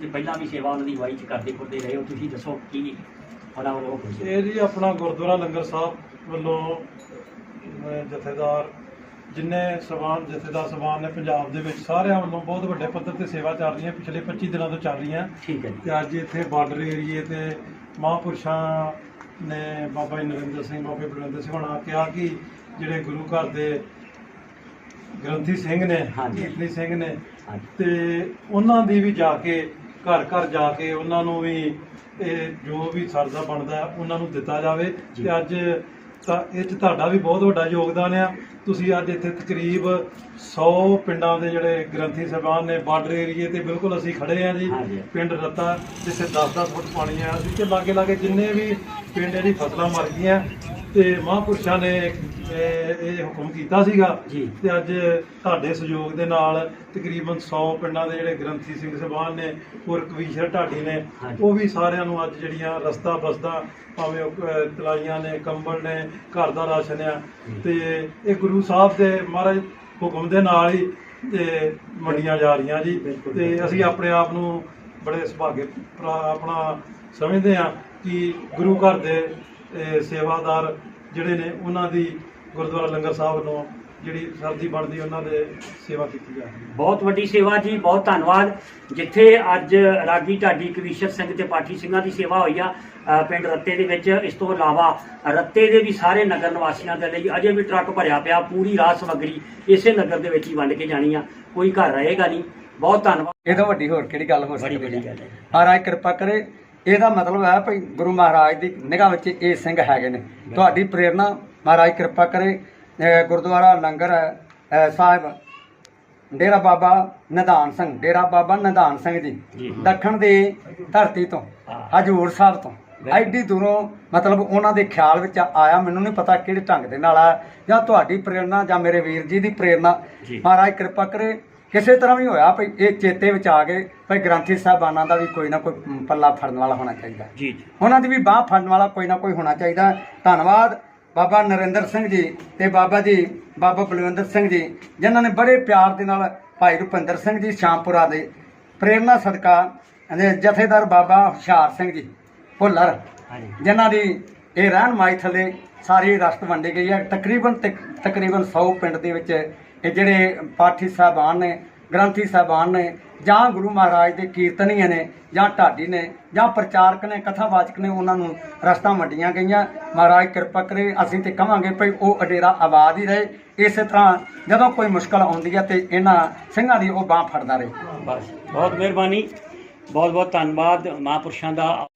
ਤੇ ਪਹਿਲਾਂ ਵੀ ਸੇਵਾ ਉਹਨਾਂ ਦੀ ਵਾਈ ਚ ਕਰਦੇ ਕਰਦੇ ਰਹੇ ਹੋ ਤੁਸੀਂ ਦੱਸੋ ਕੀ ਉਹਨਾਂ ਵੱਲੋਂ ਇਹ ਜੀ ਆਪਣਾ ਗੁਰਦੁਆਰਾ ਲੰਗਰ ਸਾਹਿਬ ਵੱਲੋਂ ਜਥੇਦਾਰ ਜਿੰਨੇ ਸਵਾਨ ਜਥੇਦਾਰ ਸਵਾਨ ਨੇ ਪੰਜਾਬ ਦੇ ਵਿੱਚ ਸਾਰਿਆਂ ਵੱਲੋਂ ਬਹੁਤ ਵੱਡੇ ਪੱਧਰ ਤੇ ਸੇਵਾ ਚੱਲ ਰਹੀਆਂ ਪਿਛਲੇ 25 ਦਿਨਾਂ ਤੋਂ ਚੱਲ ਰਹੀਆਂ। ਠੀਕ ਹੈ ਤੇ ਅੱਜ ਇੱਥੇ ਬਾਰਡਰ ਏਰੀਏ ਤੇ ਮਹਾਂਪੁਰਸ਼ਾਂ ਨੇ ਬਾਬਾ ਜੀ ਨਰਿੰਦਰ ਸਿੰਘ ਬਾਬੇ ਬਲਵਿੰਦਰ ਸਿੰਘ ਹੋਣਾ ਕਿਹਾ ਕਿ ਜਿਹੜੇ ਗੁਰੂ ਘਰ ਦੇ ਗ੍ਰੰਥੀ ਸਿੰਘ ਨੇ ਹਾਂਜੀ। ਸਿੰਘ ਨੇ ਤੇ ਉਹਨਾਂ ਦੀ ਵੀ ਜਾ ਕੇ ਘਰ ਘਰ ਜਾ ਕੇ ਉਹਨਾਂ ਨੂੰ ਵੀ ਇਹ ਜੋ ਵੀ ਸਰਦਾ ਬਣਦਾ ਉਹਨਾਂ ਨੂੰ ਦਿੱਤਾ ਜਾਵੇ। ਤੇ ਅੱਜ ਤਾਂ ਇਹ ਚ ਤੁਹਾਡਾ ਵੀ ਬਹੁਤ ਵੱਡਾ ਯੋਗਦਾਨ ਆ ਤੁਸੀਂ ਅੱਜ ਇੱਥੇ ਤਕਰੀਬ 100 ਪਿੰਡਾਂ ਦੇ ਜਿਹੜੇ ਗ੍ਰੰਥੀ ਸਾਹਿਬਾਨ ਨੇ ਬਾਰਡਰ ਏਰੀਏ ਤੇ ਬਿਲਕੁਲ ਅਸੀਂ ਖੜੇ ਆ ਜੀ। ਪਿੰਡ ਰੱਤਾ ਜਿੱਥੇ 10-10 ਫੁੱਟ ਪਾਣੀ ਆ ਅਸੀਂ ਤੇ ਲਾਗੇ ਲਾਗੇ ਜਿੰਨੇ ਵੀ ਪਿੰਡ ਜਿਹੜੀ ਫਸਲਾਂ ਮਰ ਗਈਆਂ ਤੇ ਮਹਾਂਪੁਰਸ਼ਾਂ ਨੇ ਇਹ ਹੁਕਮ ਕੀਤਾ ਸੀਗਾ। ਤੇ ਅੱਜ ਤੁਹਾਡੇ ਸਹਿਯੋਗ ਦੇ ਨਾਲ ਤਕਰੀਬਨ 100 ਪਿੰਡਾਂ ਦੇ ਜਿਹੜੇ ਗ੍ਰੰਥੀ ਸਿੰਘ ਸਭਾਨ ਨੇ ਔਰ ਕਵੀਸ਼ਰ ਢਾਡੀ ਨੇ। ਉਹ ਵੀ ਸਾਰਿਆਂ ਨੂੰ ਅੱਜ ਜਿਹੜੀਆਂ ਰਸਤਾ ਬਸਦਾ ਭਾਵੇਂ ਤਲਾਈਆਂ ਨੇ ਕੰਬਲ ਨੇ ਘਰ ਦਾ ਰਾਸ਼ਨ ਆ। ਤੇ ਇਹ ਗੁਰੂ ਸਾਹਿਬ ਦੇ ਮਹਾਰਾਜ ਹੁਕਮ ਦੇ ਨਾਲ ਹੀ ਤੇ ਮੰਡੀਆਂ ਜਾ ਰਹੀਆਂ ਜੀ। ਤੇ ਅਸੀਂ ਆਪਣੇ ਆਪ ਨੂੰ ਬੜੇ ਸੁਭਾਗੇ ਆਪਣਾ ਸਮਝਦੇ ਹਾਂ ਕਿ ਗੁਰੂ ਘਰ ਦੇ ਇਹ, ਸੇਵਾਦਾਰ ਜਿਹੜੇ ਨੇ ਉਹਨਾਂ ਦੀ ਗੁਰਦੁਆਰਾ ਲੰਗਰ ਸਾਹਿਬ ਵੱਲੋਂ ਜਿਹੜੀ ਸਰਦੀ ਬਣਦੀ ਉਹਨਾਂ ਦੇ ਸੇਵਾ ਕੀਤੀ ਜਾ ਰਹੀ ਹੈ। ਬਹੁਤ ਵੱਡੀ ਸੇਵਾ ਜੀ ਬਹੁਤ ਧੰਨਵਾਦ। ਜਿੱਥੇ ਅੱਜ ਰਾਗੀ ਢਾਡੀ ਕਵੀਸ਼ਰ ਸਿੰਘ ਤੇ ਪਾਠੀ ਸਿੰਘਾਂ ਦੀ ਸੇਵਾ ਹੋਈ ਆ ਅ, ਪਿੰਡ ਰੱਤੇ ਦੇ ਵਿੱਚ। ਇਸ ਤੋਂ ਇਲਾਵਾ ਰੱਤੇ ਦੇ ਵੀ ਸਾਰੇ ਨਗਰ ਨਿਵਾਸੀਆਂ ਦੇ ਲਈ ਅਜੇ ਵੀ ਟਰੱਕ ਭਰਿਆ ਪਿਆ ਪੂਰੀ ਰਾਤ ਸਮੱਗਰੀ ਇਸੇ ਨਗਰ ਦੇ ਵਿੱਚ ਹੀ ਵੰਡ ਕੇ ਜਾਣੀ ਆ। ਕੋਈ ਘਰ ਰਹੇਗਾ ਨਹੀਂ। ਬਹੁਤ ਧੰਨਵਾਦ। ਇਹ ਤੋਂ ਵੱਡੀ ਹੋਰ ਕਿਹੜੀ ਗੱਲ ਹੋ ਬੜੀ ਸਕਦੀ ਵੱਡੀ ਹੈ? ਗੱਲ ਹੈ। ਮਹਾਰਾਜ ਕਿਰਪਾ ਕਰੇ। ਇਹਦਾ ਮਤਲਬ ਹੈ ਭਈ ਗੁਰੂ ਮਹਾਰਾਜ ਦੀ ਨਿਗਾਹ ਵਿੱਚ ਇਹ ਸਿੰਘ ਹੈਗੇ ਨੇ। ਤੁਹਾਡੀ ਪ੍ਰੇਰਣਾ ਮਹਾਰਾਜ ਕਿਰਪਾ ਕਰੇ। ਗੁਰਦੁਆਰਾ ਲੰਗਰ ਸਾਹਿਬ ਡੇਰਾ ਬਾਬਾ ਨਿਧਾਨ ਸਿੰਘ ਡੇਰਾ ਬਾਬਾ ਨਿਧਾਨ ਸਿੰਘ ਜੀ। ਦੱਖਣ ਦੀ ਧਰਤੀ ਤੋਂ। ਹਜੂਰ ਸਾਹਿਬ ਤੋਂ। ਐਡੀ ਦੂਰੋਂ ਮਤਲਬ ਉਹਨਾਂ ਦੇ ਖਿਆਲ ਵਿੱਚ ਆਇਆ ਮੈਨੂੰ ਨਹੀਂ ਪਤਾ ਕਿਹੜੇ ਢੰਗ ਦੇ ਨਾਲ ਆ ਜਾਂ ਤੁਹਾਡੀ ਪ੍ਰੇਰਣਾ ਜਾਂ ਮੇਰੇ ਵੀਰ ਜੀ ਦੀ ਪ੍ਰੇਰਣਾ। ਮਹਾਰਾਜ ਕਿਰਪਾ ਕਰੇ ਕਿਸੇ ਤਰ੍ਹਾਂ ਵੀ ਹੋਇਆ ਭਈ ਇਹ ਚੇਤੇ ਵਿੱਚ ਆ ਗਏ ਭਈ ਗ੍ਰੰਥੀ ਸਾਹਿਬਾਨਾਂ ਦਾ ਵੀ ਕੋਈ ਨਾ ਕੋਈ ਪੱਲਾ ਫੜਨ ਵਾਲਾ ਹੋਣਾ ਚਾਹੀਦਾ। ਜੀ ਜੀ। ਉਹਨਾਂ ਦੀ ਵੀ ਬਾਹ ਫੜਨ ਵਾਲਾ ਕੋਈ ਨਾ ਕੋਈ ਹੋਣਾ ਚਾਹੀਦਾ। ਧੰਨਵਾਦ। ਬਾਬਾ ਨਰਿੰਦਰ ਸਿੰਘ ਜੀ ਤੇ ਬਾਬਾ ਜੀ ਬਾਬਾ ਬਲਵਿੰਦਰ ਸਿੰਘ ਜੀ ਜਿਨ੍ਹਾਂ ਨੇ ਬੜੇ ਪਿਆਰ ਦੇ ਨਾਲ ਭਾਈ ਰੁਪਿੰਦਰ ਸਿੰਘ ਜੀ ਸ਼ਾਮਪੁਰਾ ਦੇ ਪ੍ਰੇਰਣਾ ਸਦਕਾ ਜਥੇਦਾਰ ਬਾਬਾ ਹੁਸ਼ਿਆਰ ਸਿੰਘ ਜੀ ਭੁੱਲਰ ਜਿਨ੍ਹਾਂ ਦੀ ਇਹ ਰਹਿਨਮਾਈ ਥੱਲੇ ਸਾਰੀ ਰਸਤ ਵੰਡੀ ਗਈ ਹੈ। ਤਕਰੀਬਨ ਤਕ- ਤਕਰੀਬਨ 100 ਪਿੰਡ ਦੇ ਵਿੱਚ ਇਹ ਜਿਹੜੇ ਪਾਠੀ ਸਾਹਿਬਾਨ ਨੇ ਗ੍ਰੰਥੀ ਸਾਹਿਬਾਨ ਨੇ ਜਾਂ ਗੁਰੂ ਮਹਾਰਾਜ ਦੇ ਕੀਰਤਨੀਏ ਨੇ ਜਾਂ ਢਾਡੀ ਨੇ ਜਾਂ ਪ੍ਰਚਾਰਕ ਨੇ, ਕਥਾਵਾਚਕ ਨੇ, ਉਹਨਾਂ ਨੂੰ ਰਸਤਾ ਵੰਡੀਆਂ ਗਈਆਂ। ਮਹਾਰਾਜ ਕਿਰਪਾ ਕਰੇ, ਅਸੀਂ ਤੇ ਕਹਾਂਗੇ ਭਈ ਉਹ ਅਡੇਰਾ ਆਬਾਦ ਹੀ ਰਹੇ। ਇਸੇ ਤਰ੍ਹਾਂ ਜਦੋਂ ਕੋਈ ਮੁਸ਼ਕਲ ਆਉਂਦੀ ਹੈ ਤੇ ਇਹਨਾਂ ਸਿੰਘਾਂ ਦੀ ਉਹ ਬਾਹ ਫੜਦਾ ਰਹੇ। ਬਸ, ਬਹੁਤ ਮਿਹਰਬਾਨੀ ਬਹੁਤ ਬਹੁਤ ਧੰਨਵਾਦ ਮਹਾਂਪੁਰਸ਼ਾਂ ਦਾ।